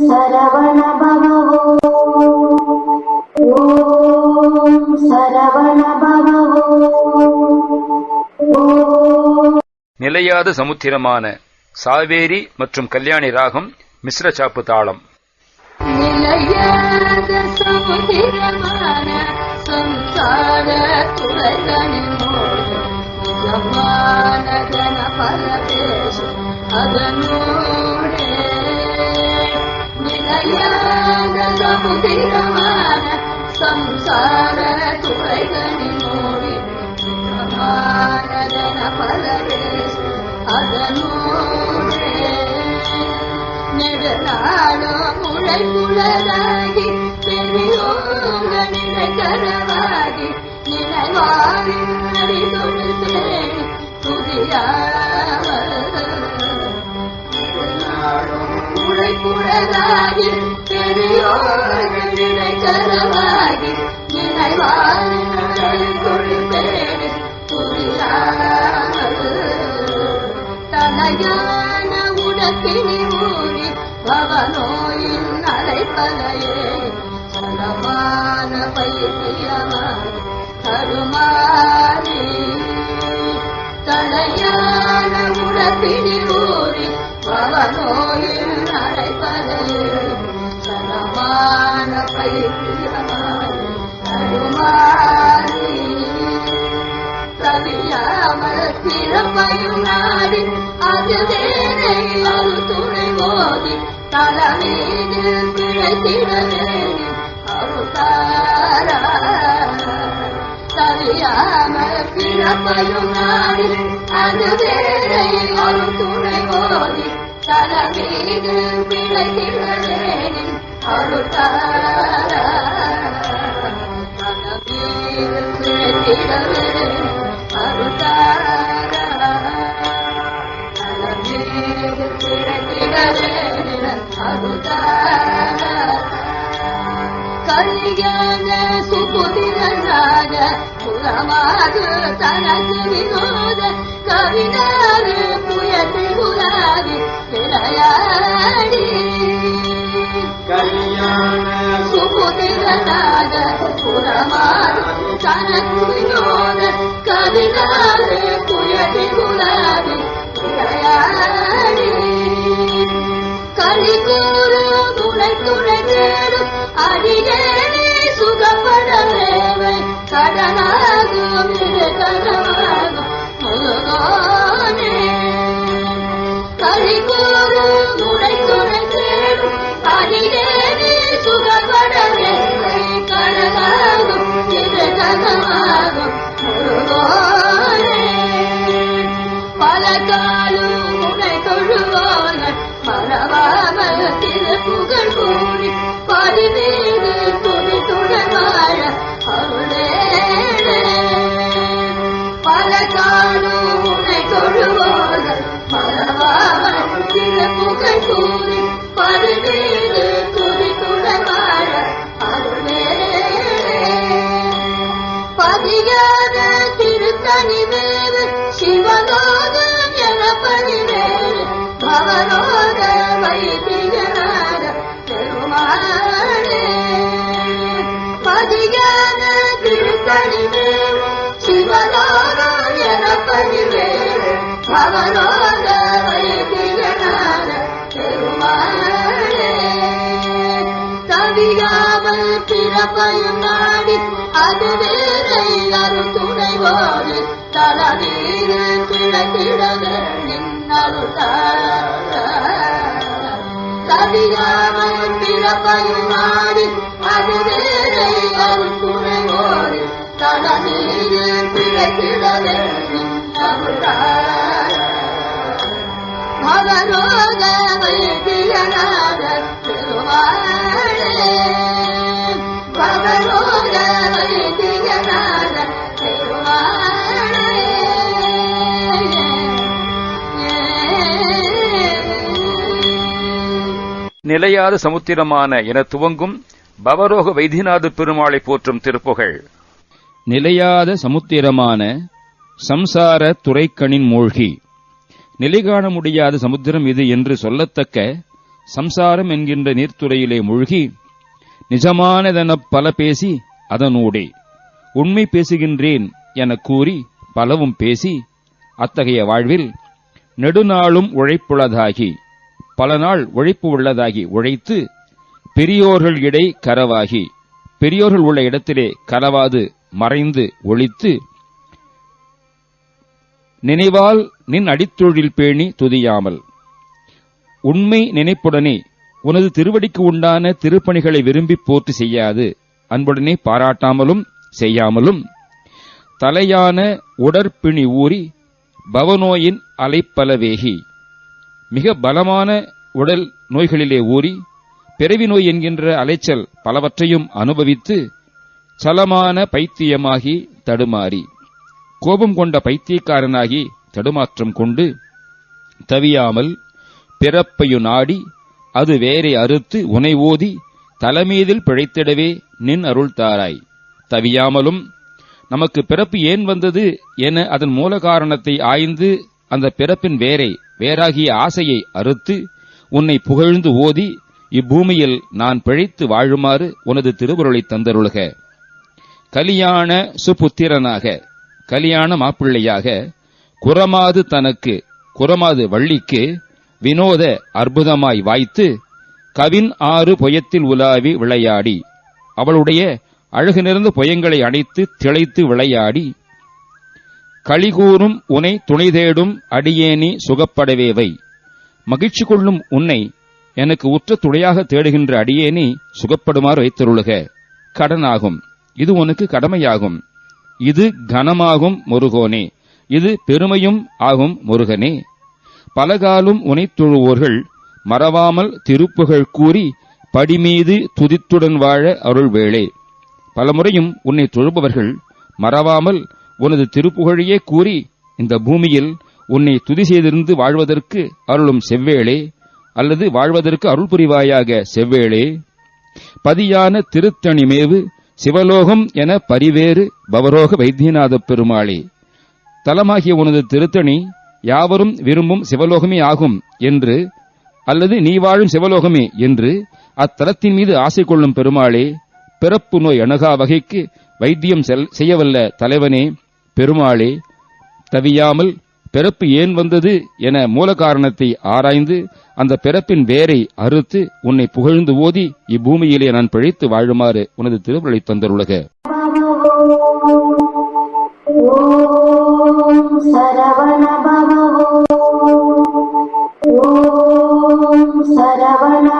சரவண பவோ ஓம் சரவண பவோ நிலையாத சமுத்திரமான சாவேரி மற்றும் கல்யாணி ராகம் மிஸ்ர சாப்பு தாளம். நிலையாத சமுதிரமான சம்சார நிலையாத சம்சார துறைகளினோடு நிஜமான ஜன நெடுநாளோ பெரியோங்க நினைக்கரவாகி நினைவாரி பெரியோங்க நினைக்கரவாகி நினைவாரி அறிதொழு தனையான ஊறி சலமான தருமாறி தனையான ஊறி பிறப்பையும் நாடி அது வேலை ஒரு துணை மோதி தலைமீது பிழைத்திட வேண்டி அவதாரா கவியாமல் பிறப்பையும் நாடி அது வேலை ஒரு துணை மோதி தலைமீது பிழைத்திட வேண்டி அவதாரா தலைமீது பிழைத்திட வேண்டி கல்யாண சுபுதிரனாக புறமாது தனக்கு வினோத கவினாறு புயத்து குலாவி விளையாடி கல்யாண சுபுதிரனாக புறமாது தனக்கு வினோத கவினாறு புயத்து குலாவி கலிகூறு துணை துணை தேடும் அடியேனே சுகப்பட வேவை கடனாகும் கடனாகும் முருகோனே திருப்புகழ் கூடி பதினேழு துணி துணவாழ பல மறவாமல் பவரோக பிறப்பையும் நாடி அது வேலை அரு துணைவோடு தலவீடு கிழக்கிடவே தவியாமல் பிறப்பையும் நாடி அது வேலை அரு துணைவோடு தலவீடு கிழக்கிடவே மகனோக நிலையாத சமுத்திரமான என துவங்கும் பவரோக வைத்தியநாத பெருமாளை போற்றும் திருப்புகழ். நிலையாத சமுத்திரமான சம்சார துறைக்கணின் மூழ்கி. நிலை காண முடியாத சமுத்திரம் இது என்று சொல்லத்தக்க சம்சாரம் என்கின்ற நீர்த்துறையிலே மூழ்கி நிஜமானதெனப் பல பேசி அதனூடே உண்மை பேசுகின்றேன் எனக் கூறி பலவும் பேசி அத்தகைய வாழ்வில் நெடுநாளும் உழைப்புள்ளதாகி பல நாள் உழைப்பு உள்ளதாகி உழைத்து பெரியோர்கள் இடை கரவாகி பெரியோர்கள் உள்ள இடத்திலே கரவாது மறைந்து ஒழித்து நினைவால் நின் அடித்தொழில் பேணி துதியாமல். உண்மை நினைப்புடனே உனது திருவடிக்கு உண்டான திருப்பணிகளை விரும்பி போற்றி செய்யாது. அன்புடனே பாராட்டாமலும் செய்யாமலும். தலையான உடற்பிணி ஊறி பவநோயின் அலைப்பலவேகி மிக பலமான உடல் நோய்களிலே ஊறி பிறவி நோய் என்கின்ற அலைச்சல் பலவற்றையும் அனுபவித்து சலமான பைத்தியமாகி தடுமாறி. கோபம் கொண்ட பைத்தியக்காரனாகி தடுமாற்றம் கொண்டு தவியாமல் பிறப்பையு நாடி அது வேறே அறுத்து உனை ஓதி தலைமீதில் பிழைத்திடவே நின் அருள் தாராய். தவியாமலும் நமக்கு பிறப்பு ஏன் வந்தது என அதன் மூல காரணத்தை ஆய்ந்து அந்த பிறப்பின் வேரை வேறாகிய ஆசையை அறுத்து உன்னை புகழ்ந்து ஓதி இப்பூமியில் நான் பிழைத்து வாழுமாறு உனது திருவுருளை தந்தருளுக. கலியாண சுபுத்திரனாக கலியாண மாப்பிள்ளையாக குரமாது தனக்கு குரமாது வள்ளிக்கு வினோத அற்புதமாய் வாய்த்து கவின் ஆறு புயத்தில் உலாவி விளையாடி அவளுடைய அழகு நிறைந்த புயங்களை அணைத்து திளைத்து விளையாடி களிகூறும் உனை துணை தேடும் அடியேனி சுகப்படவேவை. மகிழ்ச்சி கொள்ளும் உன்னை எனக்கு உற்ற துணையாக தேடுகின்ற அடியேனி சுகப்படுமாறு வைத்தருளுக. கடனாகும். இது உனக்கு கடமையாகும். இது கனமாகும் முருகோனே. இது பெருமையும் ஆகும் முருகனே. பலகாலும் உனைத் தொழுவோர்கள் மறவாமல் திருப்புகழ் கூறி படிமீது துதித்துடன் வாழ அருள் வேளே பலமுறையும் உன்னை தொழுபவர்கள் மறவாமல் உனது திருப்புகழையே கூறி இந்த பூமியில் உன்னை துதி செய்திருந்து வாழ்வதற்கு அருளும் செவ்வேளே அல்லது வாழ்வதற்கு அருள் புரிவாயாக செவ்வேளே. பதியான திருத்தணிமேவு சிவலோகம் என பரிவேறு பவரோக வைத்தியநாதப் பெருமாளே. தலமாகிய உனது திருத்தணி யாவரும் விரும்பும் சிவலோகமே ஆகும் என்று அல்லது நீ வாழும் சிவலோகமே என்று அத்தலத்தின் மீது ஆசை கொள்ளும் பெருமாளே பிறப்பு நோய் அணுகா வகைக்கு வைத்தியம் செல்- செய்யவல்ல தலைவனே பெருமாளே தவியாமல் பிறப்பு ஏன் வந்தது என மூல காரணத்தை ஆராய்ந்து அந்த பிறப்பின் வேரை அறுத்து உன்னை புகழ்ந்து ஓதி இப்பூமியிலே நான் பிழைத்து வாழுமாறு உனது திருவுருளை தந்தருளக. ஓம் சரவண பவோ ஓம் சரவண பவோ